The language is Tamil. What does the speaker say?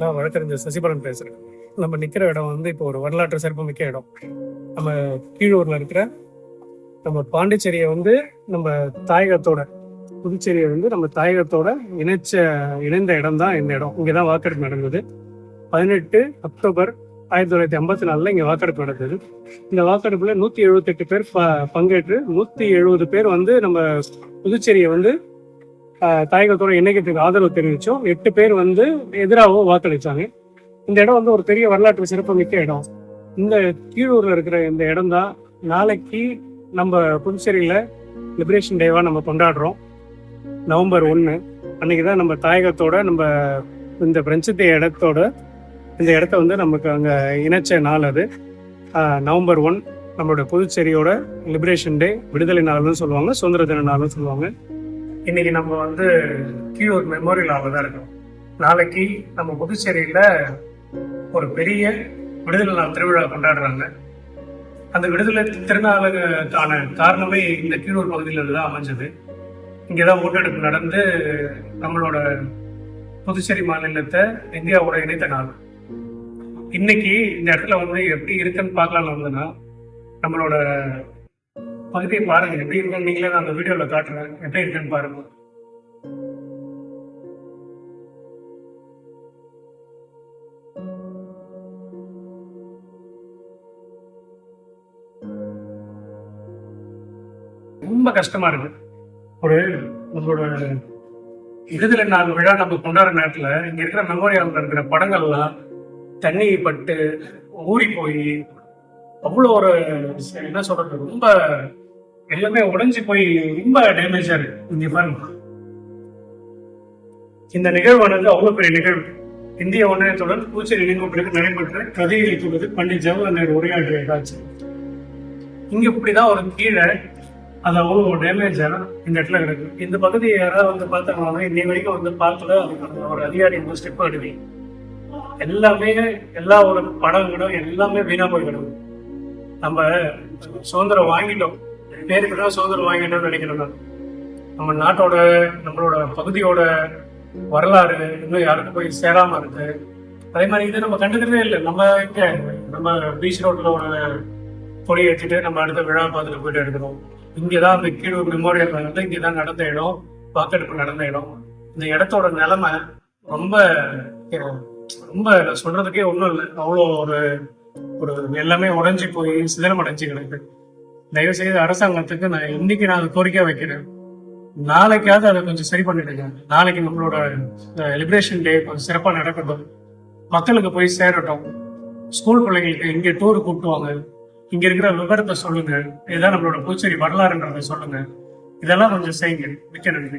நான் வழக்கறிஞர் சசிபலன் பேசுறேன். நம்ம நிக்கிற இடம் வந்து இப்போ ஒரு வரலாற்று சிறப்புமிக்க இடம். நம்ம கீழூர்ல இருக்கிற நம்ம பாண்டிச்சேரியை வந்து நம்ம தாயகத்தோட புதுச்சேரியை வந்து நம்ம தாயகத்தோட இணைச்ச இணைந்த இடம் தான் இந்த இடம். இங்கே தான் வாக்கெடுப்பு நடந்தது. பதினெட்டு அக்டோபர் ஆயிரத்தி தொள்ளாயிரத்தி ஐம்பத்தி நாலில் இங்கே வாக்கெடுப்பு நடந்தது. இந்த வாக்கெடுப்புல நூற்றி எழுபத்தெட்டு பேர் பங்கேற்று நூற்றி எழுபது பேர் வந்து நம்ம புதுச்சேரியை வந்து தாயகத்தோட இணைக்கிறதுக்கு ஆதரவு தெரிவித்தோம் எட்டு பேர் வந்து எதிராகவும் வாக்களித்தாங்க இந்த இடம் வந்து ஒரு பெரிய வரலாற்று சிறப்புமிக்க இடம். இந்த கீழூர்ல இருக்கிற இந்த இடம் தான் நாளைக்கு நம்ம புதுச்சேரியில லிபரேஷன் டேவா நம்ம கொண்டாடுறோம். நவம்பர் ஒன்று அன்னைக்கு தான் நம்ம தாயகத்தோட நம்ம இந்த பிரஞ்சத்தை இடத்தோட இந்த இடத்த வந்து நமக்கு அங்கே இணைச்ச நாள் அது. November one. நம்மளோட புதுச்சேரியோட லிபரேஷன் டே விடுதலை நாள்னு சொல்லுவாங்க சுதந்திர தின நாள்னு சொல்லுவாங்க. இன்னைக்கு நம்ம வந்து கியூர் மெமோரியலாக தான் இருக்கோம். நாளைக்கு நம்ம புதுச்சேரியில் ஒரு பெரிய விடுதலை நாள் திருவிழா கொண்டாடுறாங்க. அந்த விடுதலை திருநாளுக்கான காரணமே இந்த கீழூர் பகுதியில் தான் அமைஞ்சது. இங்கேதான் ஓட்டெடுப்பு நடந்து நம்மளோட புதுச்சேரி மாநிலத்தை இந்தியாவோட இணைத்த நாள். இன்னைக்கு இந்த இடத்துல வந்து எப்படி இருக்குன்னு பார்க்கலாம்னு வந்ததுன்னா நம்மளோட பகுதியை பாருங்க. எப்படி இருக்குன்னு நீங்களே நான் அந்த வீடியோல காட்டுறேன். எப்படி இருக்குன்னு பாருங்க. ரொம்ப கஷ்டமா இருக்கு. ஒரு நம்மளோட விடுதலை நாள் விழா நம்ம கொண்டாடுற நேரத்துல இங்க இருக்கிற மெமோரியல் இருக்கிற படங்கள்லாம் தண்ணி பட்டு ஊறி போய் அவ்வளோ ஒரு என்ன சொல்றது ரொம்ப எல்லாமே உடைஞ்சு போய் ரொம்ப டேமேஜா இருக்கு. இங்க பாருங்க. இந்த நிகழ்வானது அவ்வளவு பெரிய நிகழ்வு. இந்திய ஒன்றியத்துடன் பூச்சேரி இணைக்கப்பட்டு நடைபெற்ற கதையை சொல்வது பண்டிட் ஜவஹர்லால் நேரு உரையாற்றிய காட்சி. இங்க இப்படிதான் ஒரு கீழே அது அவ்வளோ டேமேஜா இந்த இடத்துல கிடக்கு. இந்த பகுதியை யாராவது வந்து பார்த்தாங்கன்னா இன்னை வரைக்கும் வந்து பார்க்கல ஒரு அதிகாரி வந்து ஸ்டெப் எடுவீங்க எல்லாமே எல்லா ஒரு படங்களும் எல்லாமே வீணா போய் கிடக்கும் நம்ம சுதந்திரம் வாங்கிட்டோம். பேருக்கு தான் சுதந்திரம் வாங்கிட்டோம்னு நினைக்கிறோம் நான். நம்ம நாட்டோட நம்மளோட பகுதியோட வரலாறு இன்னும் யாருக்கும் போய் சேராம இருக்கு. அதே மாதிரி இது நம்ம கண்டுக்கிறதே இல்லை. நம்ம இங்க நம்ம பீச் ரோட்ல ஒரு கொடி ஏற்றிட்டு நம்ம அடுத்த விழா பார்த்துட்டு போயிட்டு எடுக்கிறோம் இங்கதான் அந்த கீழூர் மெமோரியல் வந்து இங்கதான் நடந்த இடம் வாக்கெடுப்பு நடந்த இடம். இந்த இடத்தோட நிலைமை ரொம்ப ரொம்ப சொல்றதுக்கே ஒண்ணும் இல்லை. அவ்வளோ ஒரு ஒரு எல்லாமே உடைஞ்சு போய் சிதறம் அடைஞ்சு கிடக்கு. தயவு செய்து அரசாங்கத்துக்கு நான் இன்னைக்கு நான் கோரிக்கை வைக்கிறேன். நாளைக்காவது அதை கொஞ்சம் சரி பண்ணிடுங்க. நாளைக்கு நம்மளோட லிபரேஷன் டே கொஞ்சம் சிறப்பா நடக்கட்டும். மக்களுக்கு போய் சேரட்டும். ஸ்கூல் பிள்ளைங்களுக்கு இங்க டூர் கூப்பிட்டுவாங்க. இங்க இருக்கிற விவரத்தை சொல்லுங்க. இதுதான் நம்மளோட பூச்சேரி வரலாறுன்றதை சொல்லுங்க. இதெல்லாம் கொஞ்சம் செய்யுங்க. மிக்க நன்றி.